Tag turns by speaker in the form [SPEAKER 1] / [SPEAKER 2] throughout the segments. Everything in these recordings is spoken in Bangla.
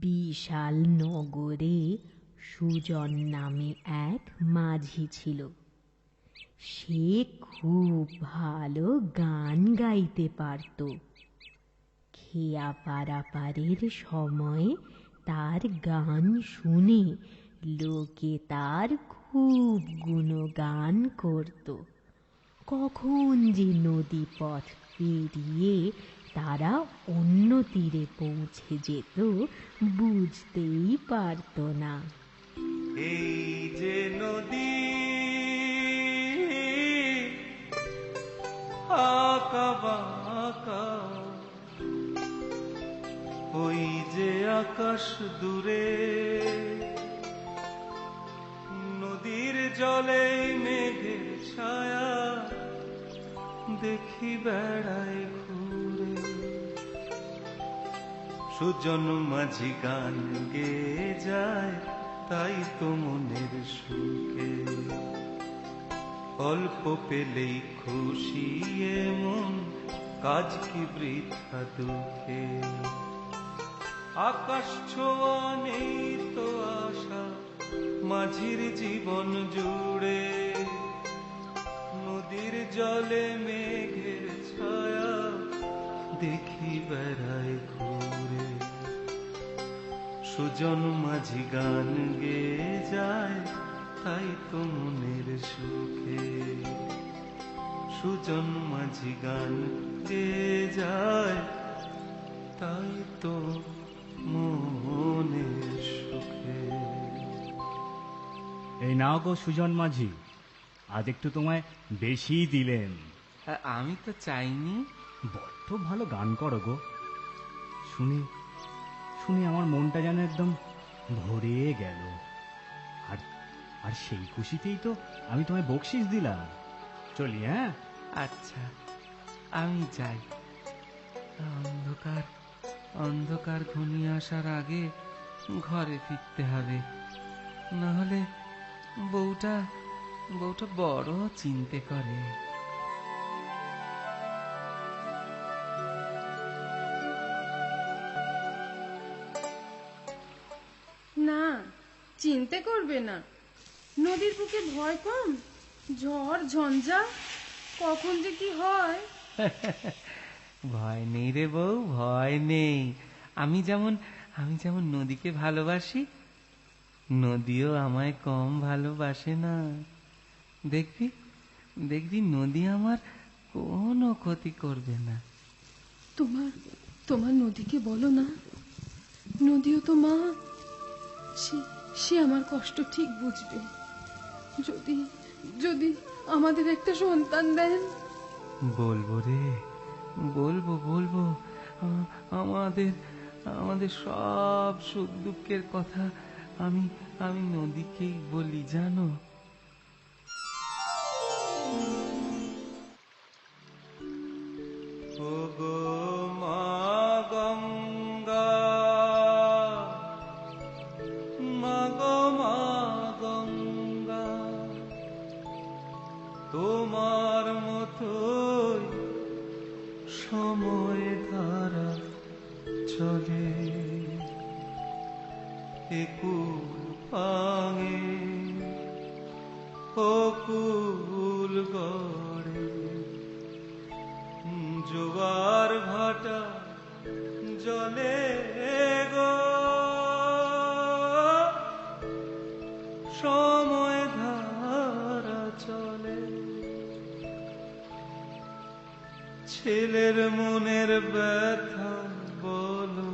[SPEAKER 1] বিশাল নগরে সুজন নামে এক মাঝি ছিল। সে খুব ভালো গান গাইতে পারত। খেয়া পারাপারের সময় তার গান শুনে লোকে তার খুব গুণগান করত। কখন যে নদী পথ পেরিয়ে তারা অন্য তীরে পৌঁছে যেত, বুঝতেই পারত না।
[SPEAKER 2] এই যে নদী ওই যে আকাশ দূরে, নদীর জলে মেঘের ছায়া, দেখি বেড়ায় সুজন মাঝি গান গেয়ে যায়, তাই তো মনের সুখে। অল্প পেলেই খুশি এমন, কাজ কি বৃথা দুঃখে। আকাশ ছোঁয়া নেই তো আশা, মাঝির জীবন জুড়ে। নদীর জলে মেঘের ছায়া, দেখি বেড়ায় ঘুরে। সুজন মাঝি গান গেয়ে যায় তাই তো মনের সুখে। সুজন মাঝি গান গেয়ে যায় তাই তো মনের সুখে।
[SPEAKER 3] এই নাও গো সুজন মাঝি আজ একটু তোমায় বেশি দিলেন।
[SPEAKER 2] আমি তো চাইনি।
[SPEAKER 3] বড্ড ভালো গান করো গো। শুনে। শুনে আমার মনটা যেন একদম ভরে গেল। আর আর সেই খুশিতেই তো আমি তোমায় বকশিস দিলাম। চলি হ্যাঁ?
[SPEAKER 2] আচ্ছা আমি যাই। অন্ধকার অন্ধকার ঘনিয়ে আসার আগে ঘরে ফিরতে হবে। নাহলে বউটা বউটা বড় চিনতে করে।
[SPEAKER 4] চিনতে করবে না। নদীর বুকে ভয় কম? ঝড় ঝঞ্ঝা? কখন যে কি হয়?
[SPEAKER 2] ভয় নেই রে বউ ভয় নেই। আমি যেমন আমি যেমন নদীকে ভালোবাসি নদীও আমায় কম ভালোবাসে না। দেখবি দেখবি নদী আমার কোনো ক্ষতি করবে না।
[SPEAKER 4] তোমার তোমার নদীকে বলো না। নদীও তো মা সে সে আমার কষ্ট ঠিক বুঝবে। যদি যদি আমাদের একটা সন্তান দেন।
[SPEAKER 2] বলব রে, বলব বলব। আমাদের আমাদের সব সুখ দুঃখের কথা আমি আমি নদীকেই বলি, জানো? তোমার মতোই সময় ধারা চলে। একুল পাঙে অকুল গড়ে। জোয়ার ভাটা জলে গো। সময় ছেলের মনের ব্যথা, বলো,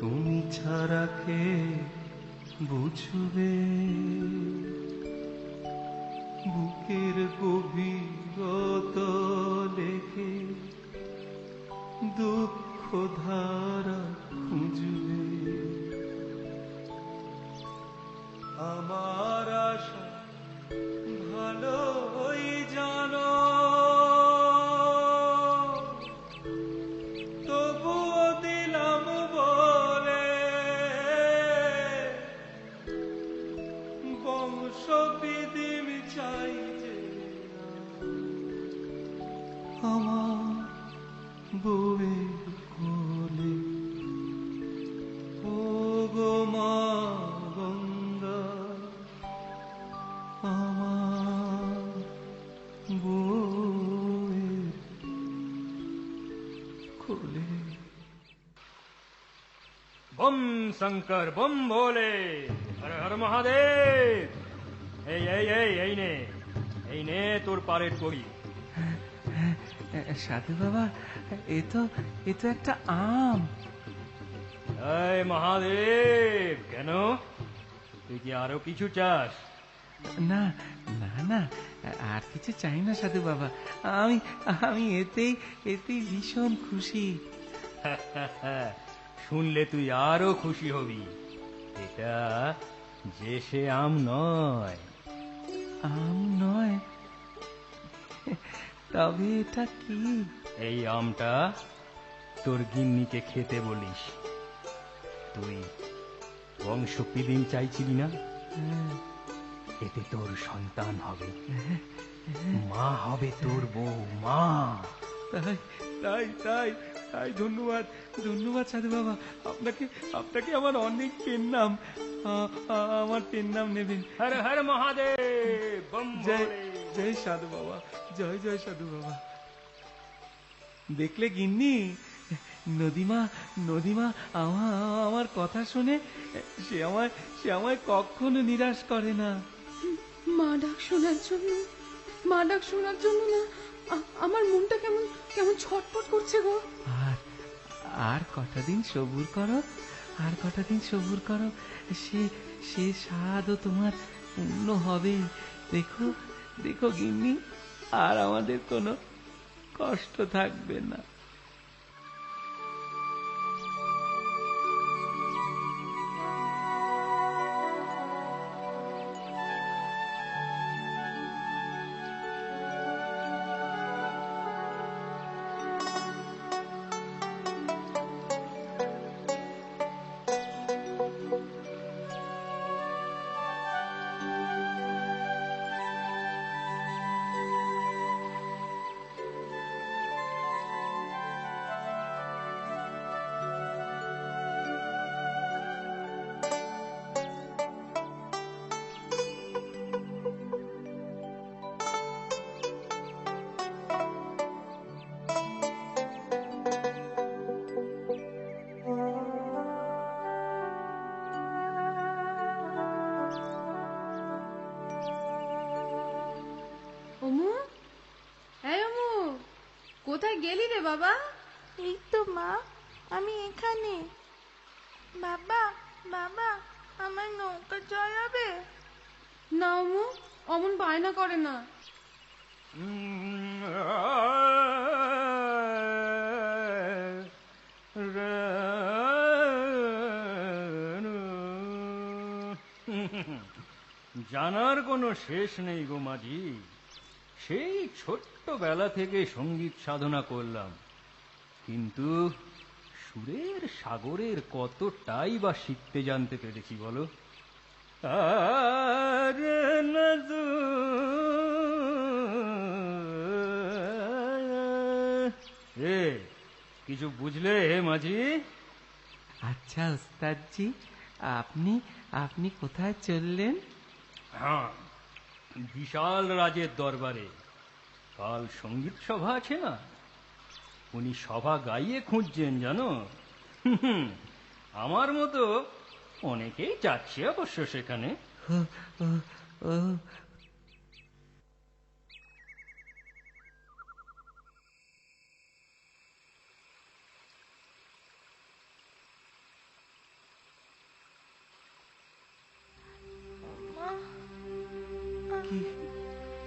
[SPEAKER 2] তুমি ছাড়া কে বুঝবে? বুকের গভীরত লেখে দুঃখ ধারা খুঁজবে। আমার
[SPEAKER 5] বম শঙ্কর বম ভোলে হর হর মহাদেব। এই এই এই এই নে এই নে তোর পারের করি
[SPEAKER 2] সাধু বাবা এ তো এ তো একটা আম।
[SPEAKER 5] এই মহাদেব কেন? তুই কি আরও কিছু চাস?
[SPEAKER 2] না না না আর কিছু চাই না সাধু বাবা। আমি আমি এতেই এতেই ভীষণ খুশি।
[SPEAKER 5] শুনলে তুই আরও খুশি হবি। এটা যে সে আম নয়।
[SPEAKER 2] আম নয়? তবে এটা কি?
[SPEAKER 5] এই আমটা তোর গিন্নিকে খেতে বলিস। তুই বংশ দিন চাইছিলি না?
[SPEAKER 2] হ্যাঁ,
[SPEAKER 5] এতে তোর সন্তান হবে। মা হবে তোর বউ মা।
[SPEAKER 2] তাই তাই তাই তাই ধন্যবাদ। ধন্যবাদ সাধু বাবা। আপনাকে আপনাকে আমার অনেক পেন নাম আমার পেন নাম নেবেন।
[SPEAKER 5] হর হর মহাদেব
[SPEAKER 2] জয় জয় সাধু বাবা জয় জয় সাধু বাবা। দেখলে গিন্নি নদীমা নদীমা আমার আমার কথা শুনে সে আমায় সে আমায় কখনো নিরাশ করে না।
[SPEAKER 4] মা ডাক শোনার জন্য, মা ডাক শোনার জন্য না আমার মনটা কেমন কেমন ছটফট করছে গো।
[SPEAKER 2] আর আর কটা দিন সবুর করো, আর কটা দিন সবুর করো, সে সে স্বাদও তোমার পূর্ণ হবে দেখো দেখো গিন্নি, আর আমাদের কোনো কষ্ট থাকবে না।
[SPEAKER 4] কোথায় গেলি রে বাবা?
[SPEAKER 6] এই তো মা আমি এখানে। বাবা বাবা আমার নৌকা চড়াবে
[SPEAKER 4] না অমু অমন বায়না করে না।
[SPEAKER 5] জানার কোনো শেষ নেই গো মাঝি। সেই ছোট্টবেলা থেকে সংগীত সাধনা করলাম। কিন্তু সুরের সাগরের কতটাই বা শিখতে জানতে পেরেছি বলো? আর এ কিছু বুঝলে হে মাঝি?
[SPEAKER 2] আচ্ছা ওস্তাদজি আপনি আপনি কোথায় চললেন?
[SPEAKER 5] হ্যাঁ বিশাল রাজের দরবারে। কাল সংগীত সভা আছে না? উনি সভা গাইয়ে খুঁজছেন, জানো? আমার মতো অনেকেই যাচ্ছে অবশ্য সেখানে।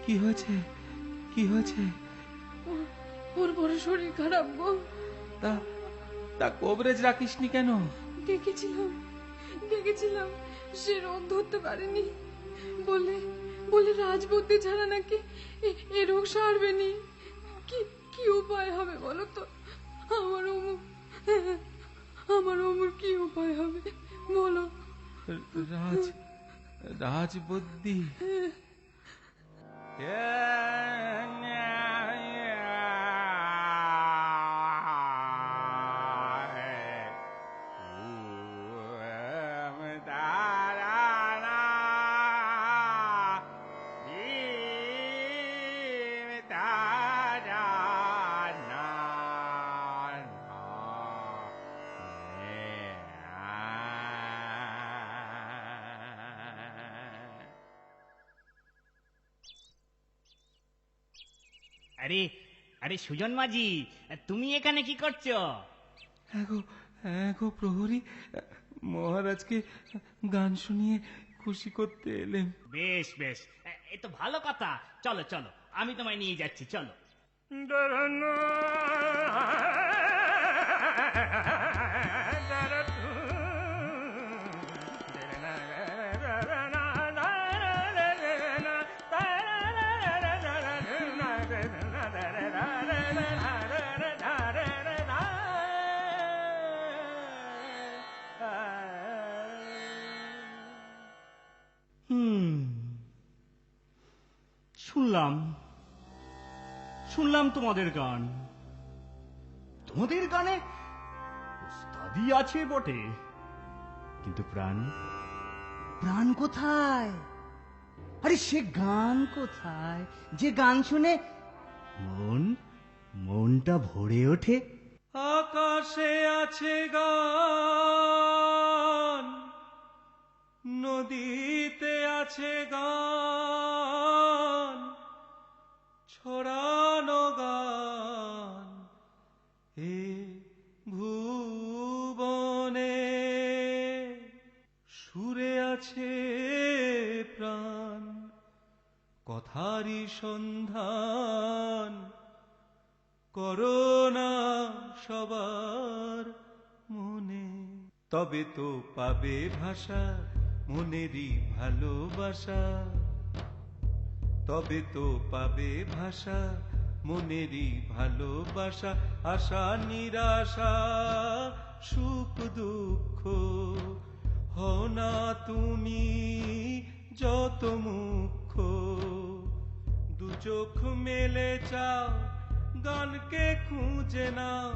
[SPEAKER 2] কি হয়েছে? কি হয়েছে?
[SPEAKER 4] ওর বড় শরীর খারাপ গো।
[SPEAKER 2] তা তা কবরেজ রাখিসনি কেন?
[SPEAKER 4] দেখেছিলাম দেখেছিলাম। সে রোগ ধরতে পারেনি। বলে বলে রাজবুদ্ধি ছাড়া নাকি এ- এ রোগ সারবে নি। কি কি উপায় হবে বলো তো? আমার অমুক আমার অমুর কি উপায় হবে বলো?
[SPEAKER 2] রাজ রাজবুদ্ধি 爹娘
[SPEAKER 3] আরে আরে সুজন মাঝি তুমি এখানে কি করছ?
[SPEAKER 2] হ্যাঁ এগো প্রহরী মহারাজকে গান শুনিয়ে খুশি করতে এলেন।
[SPEAKER 3] বেশ বেশ এ তো ভালো কথা। চলো চলো আমি তোমায় নিয়ে যাচ্ছি চলো। শুনলাম শুনলাম তোমাদের গান। তোমাদের গানে উস্তাদি আছে বটে, কিন্তু প্রাণ? প্রাণ কোথায়? আরে সে গান কোথায়? যে গান শুনে মন, মনটা ভরে ওঠে।
[SPEAKER 2] আকাশে আছে গান, নদীতে আছে গান। ছড়ানো গান এ ভুবনে। সুরে আছে প্রাণ, কথারই সন্ধান। করোনা সবার মনে। তবে তো পাবে ভাষা, মনেরই ভালোবাসা। তবে তো পাবে ভাষা, মনেরই ভালোবাসা, আশা, নিরাশা, সুখ, দুঃখ। হও না তুমি যত মুখ্য। দু চোখ মেলে চাও, গানকে খুঁজে নাও।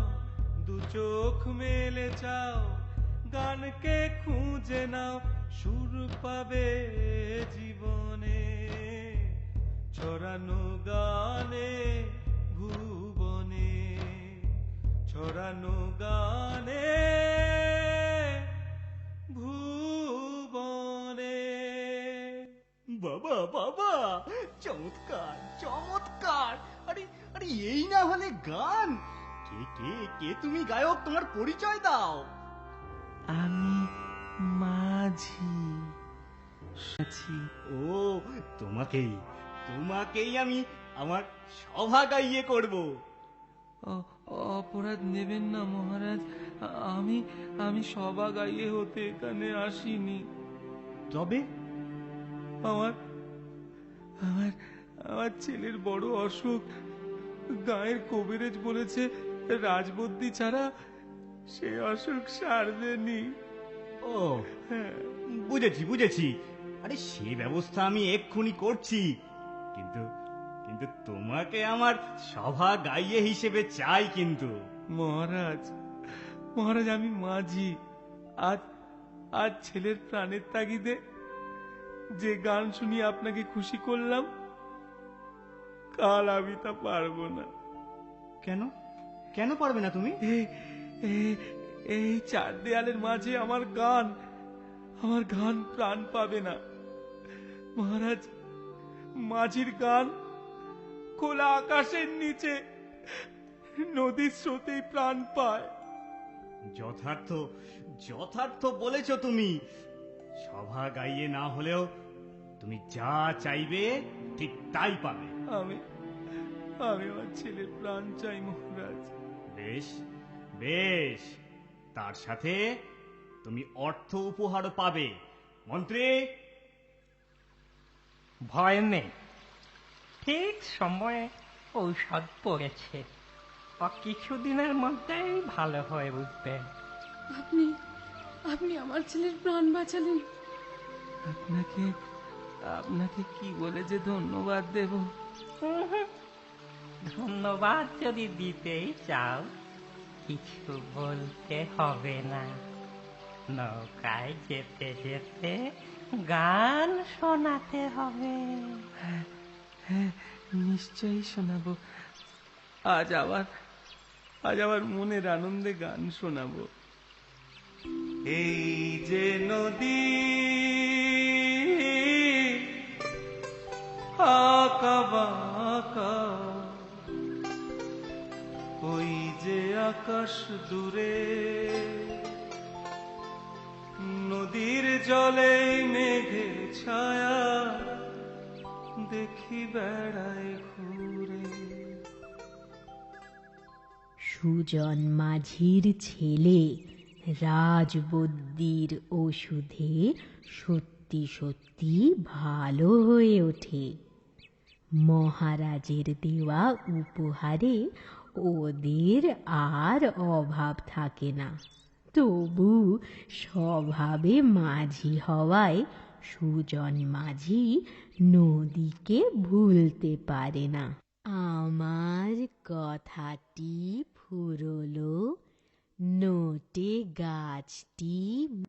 [SPEAKER 2] দু চোখ মেলে চাও, গানকে খুঁজে নাও। সুর পাবে জীবনে। ছড়ানো গানে ভুবনে। ছড়ানো গানে ভুবনে।
[SPEAKER 3] বাবা বাবা চমৎকার চমৎকার। আরে আরে এই না হলে গান? কে কে কে তুমি গায়ক তোমার পরিচয় দাও।
[SPEAKER 2] আমি মাঝি।
[SPEAKER 3] ও তোমাকেই। তোমাকেই আমি আমার সভা গাইয়ে করব।
[SPEAKER 2] অপরাধ নেবেন না মহারাজ। আমি আমি সভা গাইয়ে হতে এখানে আসিনি।
[SPEAKER 3] তবে?
[SPEAKER 2] আমার আমার আমার ছেলের বড় অসুখ। গায়ের কবিরেজ বলেছে রাজবদ্দি ছাড়া সে অসুখ সারবেনি।
[SPEAKER 3] ও বুঝেছি বুঝেছি। আরে সে ব্যবস্থা আমি এক্ষুনি করছি। কিন্তু কিন্তু তোমাকে আমার সভা গাইয়ে হিসেবে চাই কিন্তু।
[SPEAKER 2] মহারাজ মহারাজ আমি মাঝি। আজ আজ ছেলের প্রাণের তাগিদে যে গান শুনিয়ে আপনাকে খুশি করলাম কাল আমি তা পারব না।
[SPEAKER 3] কেন? কেন পারবে না তুমি?
[SPEAKER 2] এই চার দেয়ালের মাঝে আমার গান আমার গান প্রাণ পাবে না। মহারাজ মাঝির গান খোলা আকাশের নিচে নদীর স্রোতেই প্রাণ পায়।
[SPEAKER 3] যথার্থ যথার্থ বলেছ তুমি। সভা গাইয়ে না হলেও তুমি যা চাইবে ঠিক তাই পাবে।
[SPEAKER 2] আমি আমি আমার ছেলের প্রাণ চাই মহারাজ।
[SPEAKER 3] বেশ বেশ। তার সাথে তুমি অর্থ উপহারও পাবে। মন্ত্রী
[SPEAKER 7] ভয় নেই। ঠিক সময়ে ঔষধ পড়েছে। ও কিছুদিনের মধ্যেই ভালো হয়ে উঠবে।
[SPEAKER 4] আপনি আপনি আমার ছেলের প্রাণ বাঁচালেন।
[SPEAKER 2] আপনাকে আপনাকে কি বলে যে ধন্যবাদ দেব?
[SPEAKER 7] ধন্যবাদ যদি দিতেই চাও কিছু বলতে হবে না। নৌকায় যেতে যেতে গান শোনাতে হবে।
[SPEAKER 2] নিশ্চয়ই শোনাবো। আজ আবার আজ আবার মনের আনন্দে গান শোনাবো। এই যে নদী ওই যে আকাশ দূরে নদীর জলে মেঘের ছায়া দেখি বেড়ায় ঘুরে।
[SPEAKER 1] সুজন মাঝির ছেলে রাজবদ্যির ওষুধে সত্যি সত্যি ভালো হয়ে ওঠে। মহারাজের দেওয়া উপহারে ওদের আর অভাব থাকে না। তবু স্বভাবে মাঝি হওয়ায় সুজন মাঝি নদীকে ভুলতে পারে না। আমার কথাটি ফুরলো, নোটে গাছটি